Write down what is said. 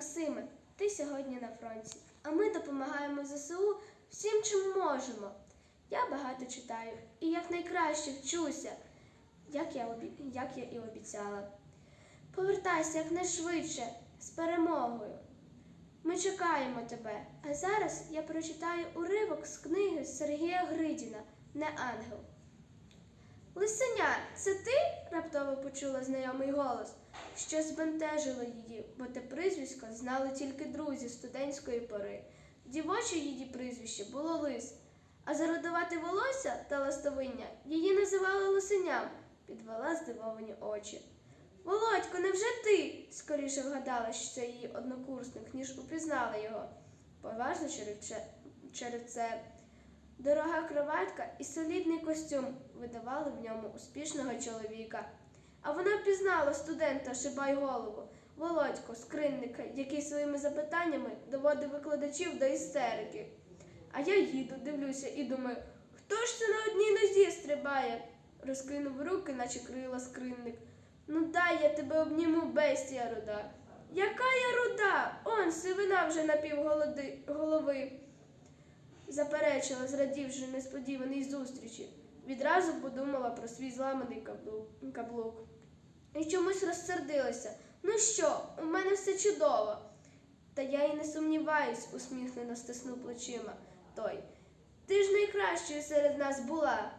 Максиме, ти сьогодні на фронті, а ми допомагаємо ЗСУ всім, чим можемо. Я багато читаю і якнайкраще вчуся, як я, обі... як я і обіцяла. Повертайся якнайшвидше з перемогою. Ми чекаємо тебе. А зараз я прочитаю уривок з книги Сергія Гридіна Не ангел. Лисеня, це ти? раптово почула знайомий голос, що збентежило її, бо те прізвисько знали тільки друзі студентської пори. Дівоче її прізвище було лис, а за родовате волосся та ластовиння її називали лисеням, підвела здивовані очі. Володько, невже ти? скоріше вгадала, що це її однокурсник, ніж упізнала його. Поважно черевче- черевце, дорога кроватка і солідний костюм видавали в ньому успішного чоловіка. А вона впізнала студента Шибай голову, Володько, скринника, який своїми запитаннями доводив викладачів до істерики. А я їду, дивлюся і думаю, хто ж це на одній нозі стрибає? Розкинув руки, наче крила скринник. Ну дай я тебе обніму, бестія руда. Яка я руда? Он сивина вже на півголоди голови. Заперечила, зрадівши несподіваній зустрічі. Відразу подумала про свій зламаний каблук. І чомусь розсердилася. Ну що, у мене все чудово. Та я й не сумніваюсь, усміхнено стиснув плечима той. Ти ж найкращою серед нас була.